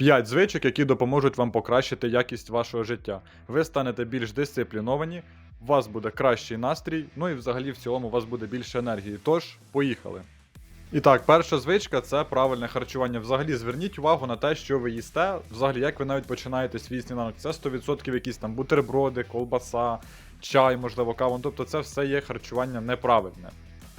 5 звичок, які допоможуть вам покращити якість вашого життя. Ви станете більш дисципліновані, у вас буде кращий настрій, ну і взагалі в цілому у вас буде більше енергії. Тож, поїхали. І так, перша звичка це правильне харчування. Взагалі зверніть увагу на те, що ви їсте. Взагалі, як ви навіть починаєте свій сніданок. Це 100% якісь там бутерброди, колбаса, чай, можливо, кава. Ну, Тобто це все є харчування неправильне.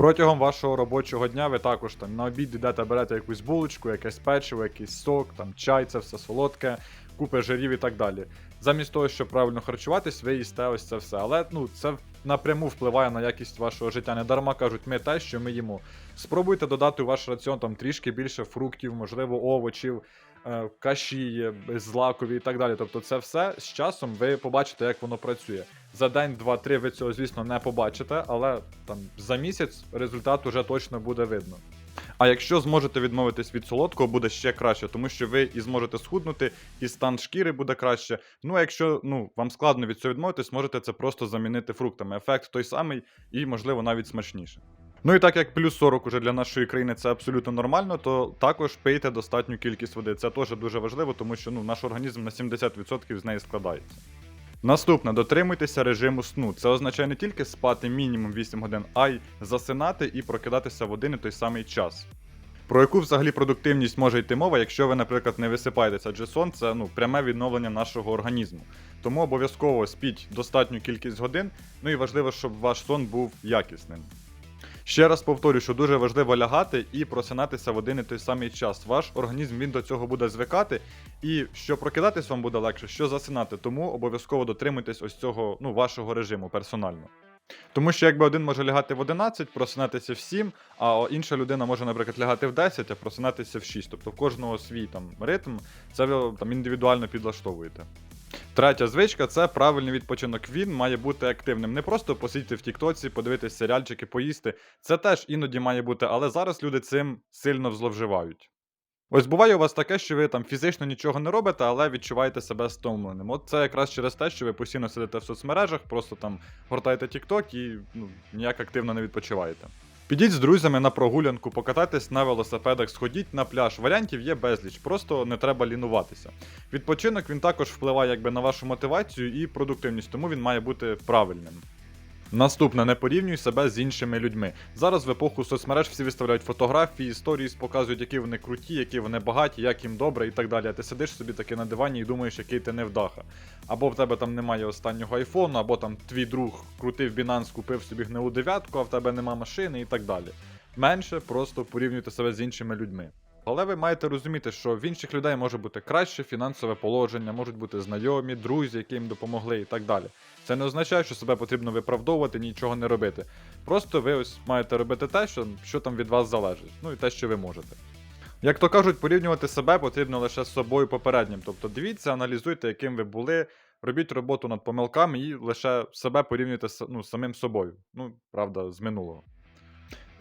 Протягом вашого робочого дня ви також там на обід йдете, берете якусь булочку, якесь печиво, якийсь сок, там чай, це все солодке, купи жирів і так далі. Замість того, щоб правильно харчуватись, ви їсте ось це все. Але ну це напряму впливає на якість вашого життя. Не дарма кажуть, ми те, що ми їмо. Спробуйте додати у ваш раціон там трішки більше фруктів, можливо, овочів, е, каші, злакові і так далі. Тобто, це все з часом ви побачите, як воно працює. За день, два, три ви цього, звісно, не побачите, але там за місяць результат уже точно буде видно. А якщо зможете відмовитись від солодкого, буде ще краще, тому що ви і зможете схуднути, і стан шкіри буде краще. Ну а якщо ну вам складно від цього відмовитись, можете це просто замінити фруктами. Ефект той самий і, можливо, навіть смачніше. Ну і так як плюс 40 уже для нашої країни це абсолютно нормально, то також пийте достатню кількість води. Це теж дуже важливо, тому що ну, наш організм на 70% з неї складається. Наступне, дотримуйтеся режиму сну. Це означає не тільки спати мінімум 8 годин, а й засинати і прокидатися в один і той самий час. Про яку взагалі продуктивність може йти мова, якщо ви, наприклад, не висипаєтеся, адже сон це ну, пряме відновлення нашого організму. Тому обов'язково спіть достатню кількість годин, ну і важливо, щоб ваш сон був якісним. Ще раз повторю, що дуже важливо лягати і просинатися в один і той самий час. Ваш організм він до цього буде звикати, і що прокидатись вам буде легше, що засинати. Тому обов'язково дотримуйтесь ось цього ну, вашого режиму персонально. Тому що якби один може лягати в 11, просинатися в 7, а інша людина може, наприклад, лягати в 10, а просинатися в 6. Тобто в кожного свій там ритм, це ви там індивідуально підлаштовуєте. Третя звичка це правильний відпочинок. Він має бути активним. Не просто посидіти в Тіктоці, подивитись серіальчики, поїсти. Це теж іноді має бути, але зараз люди цим сильно зловживають. Ось буває у вас таке, що ви там фізично нічого не робите, але відчуваєте себе стомленим. От це якраз через те, що ви постійно сидите в соцмережах, просто там гортаєте TikTok і ну, ніяк активно не відпочиваєте. Підіть з друзями на прогулянку, покатайтесь на велосипедах, сходіть на пляж. Варіантів є безліч, просто не треба лінуватися. Відпочинок він також впливає якби на вашу мотивацію і продуктивність, тому він має бути правильним. Наступне, не порівнюй себе з іншими людьми. Зараз в епоху соцмереж всі виставляють фотографії, історії, показують, які вони круті, які вони багаті, як їм добре і так далі. А ти сидиш собі таки на дивані і думаєш, який ти невдаха. Або в тебе там немає останнього айфону, або там твій друг крутив Binance, купив собі гнилу дев'ятку, а в тебе нема машини і так далі. Менше просто порівнюйте себе з іншими людьми. Але ви маєте розуміти, що в інших людей може бути краще фінансове положення, можуть бути знайомі, друзі, які їм допомогли і так далі. Це не означає, що себе потрібно виправдовувати, нічого не робити. Просто ви ось маєте робити те, що, що там від вас залежить, ну і те, що ви можете. Як то кажуть, порівнювати себе потрібно лише з собою попереднім. Тобто дивіться, аналізуйте, яким ви були, робіть роботу над помилками і лише себе порівнюйте ну, з самим собою. Ну, правда, з минулого.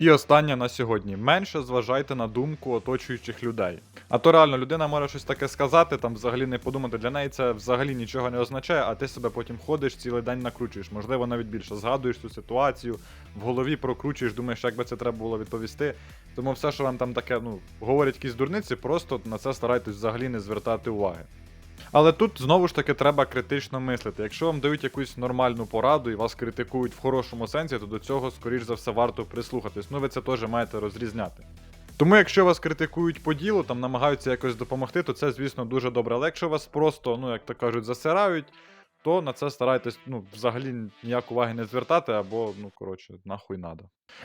І останнє на сьогодні. Менше зважайте на думку оточуючих людей. А то реально людина може щось таке сказати, там взагалі не подумати. Для неї це взагалі нічого не означає, а ти себе потім ходиш, цілий день накручуєш. Можливо, навіть більше. Згадуєш цю ситуацію, в голові прокручуєш, думаєш, як би це треба було відповісти. Тому все, що вам там таке, ну, говорять якісь дурниці, просто на це старайтесь взагалі не звертати уваги. Але тут знову ж таки треба критично мислити. Якщо вам дають якусь нормальну пораду і вас критикують в хорошому сенсі, то до цього, скоріш за все, варто прислухатись. Ну ви це теж маєте розрізняти. Тому, якщо вас критикують по ділу, там намагаються якось допомогти, то це, звісно, дуже добре. Але якщо вас просто, ну як то кажуть, засирають, то на це старайтесь ну, взагалі ніяк уваги не звертати, або, ну, коротше, нахуй надо.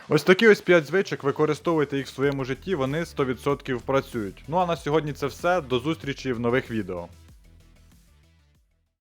Ось такі ось 5 звичок, використовуйте їх в своєму житті, вони 100% працюють. Ну а на сьогодні це все. До зустрічі в нових відео.